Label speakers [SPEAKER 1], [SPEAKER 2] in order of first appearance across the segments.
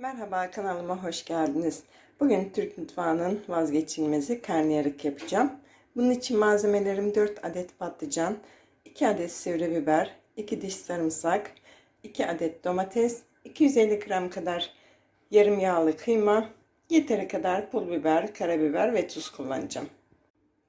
[SPEAKER 1] Merhaba kanalıma hoş geldiniz. Bugün Türk mutfağının vazgeçilmezi karnıyarık yapacağım. Bunun için malzemelerim 4 adet patlıcan, 2 adet sivri biber, 2 diş sarımsak, 2 adet domates, 250 gram kadar yarım yağlı kıyma, yeteri kadar pul biber, karabiber ve tuz kullanacağım.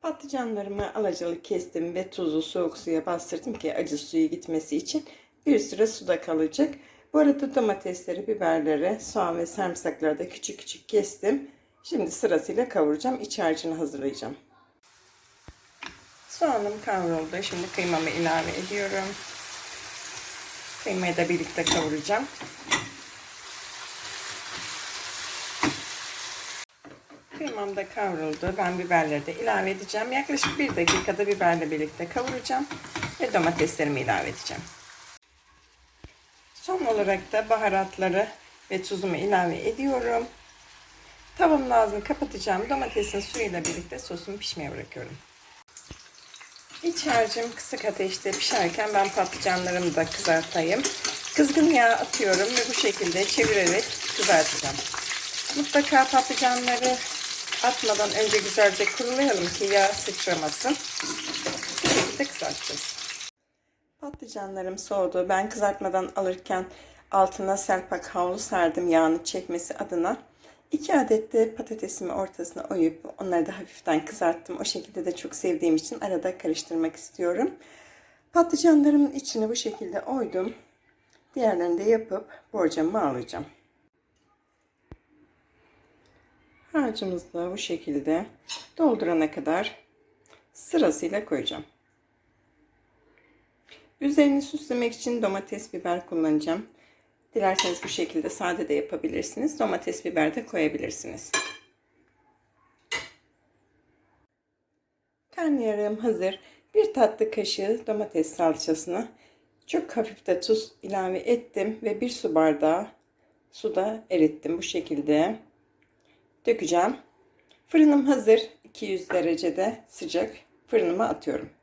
[SPEAKER 1] Patlıcanlarımı alacalı kestim ve tuzu soğuk suya bastırdım ki acı suyu gitmesi için bir süre suda kalacak. Bu arada domatesleri, biberleri, soğan ve sarımsakları da küçük küçük kestim. Şimdi sırasıyla kavuracağım. İç harcını hazırlayacağım. Soğanım kavruldu. Şimdi kıymamı ilave ediyorum. Kıymayı da birlikte kavuracağım. Kıymam da kavruldu. Ben biberleri de ilave edeceğim. Yaklaşık bir dakikada biberle birlikte kavuracağım. Ve domateslerimi ilave edeceğim. Son olarak da baharatları ve tuzumu ilave ediyorum. Tavamın ağzını kapatacağım. Domatesin suyuyla birlikte sosumu pişmeye bırakıyorum. İç harcım kısık ateşte pişerken ben patlıcanlarımı da kızartayım. Kızgın yağ atıyorum ve bu şekilde çevirerek kızartacağım. Mutlaka patlıcanları atmadan önce güzelce kurulayalım ki yağ sıçramasın. Patlıcanlarım soğudu. Ben kızartmadan alırken altına serpak havlu serdim yağını çekmesi adına. 2 adet de patatesimi ortasına oyup onları da hafiften kızarttım. O şekilde de çok sevdiğim için arada karıştırmak istiyorum. Patlıcanlarımın içine bu şekilde oydum. Diğerlerini de yapıp borcamımı alacağım. Harcımızı da bu şekilde doldurana kadar sırasıyla koyacağım. Üzerini süslemek için domates biber kullanacağım. Dilerseniz bu şekilde sade de yapabilirsiniz. Domates biber de koyabilirsiniz. Karnıyarığım hazır. Bir tatlı kaşığı domates salçasını çok hafif de tuz ilave ettim ve bir su bardağı suda erittim bu şekilde. Dökeceğim. Fırınım hazır. 200 derecede sıcak fırınıma atıyorum.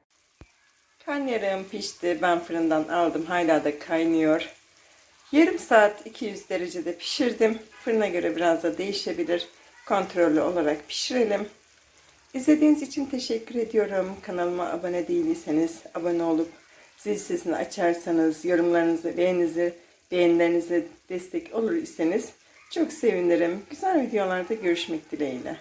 [SPEAKER 1] Karnıyarığım pişti. Ben fırından aldım. Hala da kaynıyor. Yarım saat 200 derecede pişirdim. Fırına göre biraz da değişebilir. Kontrollü olarak pişirelim. İzlediğiniz için teşekkür ediyorum. Kanalıma abone değilseniz abone olup zil sesini açarsanız, yorumlarınızı, beğeninizi, beğenilerinize destek olur iseniz çok sevinirim. Güzel videolarda görüşmek dileğiyle.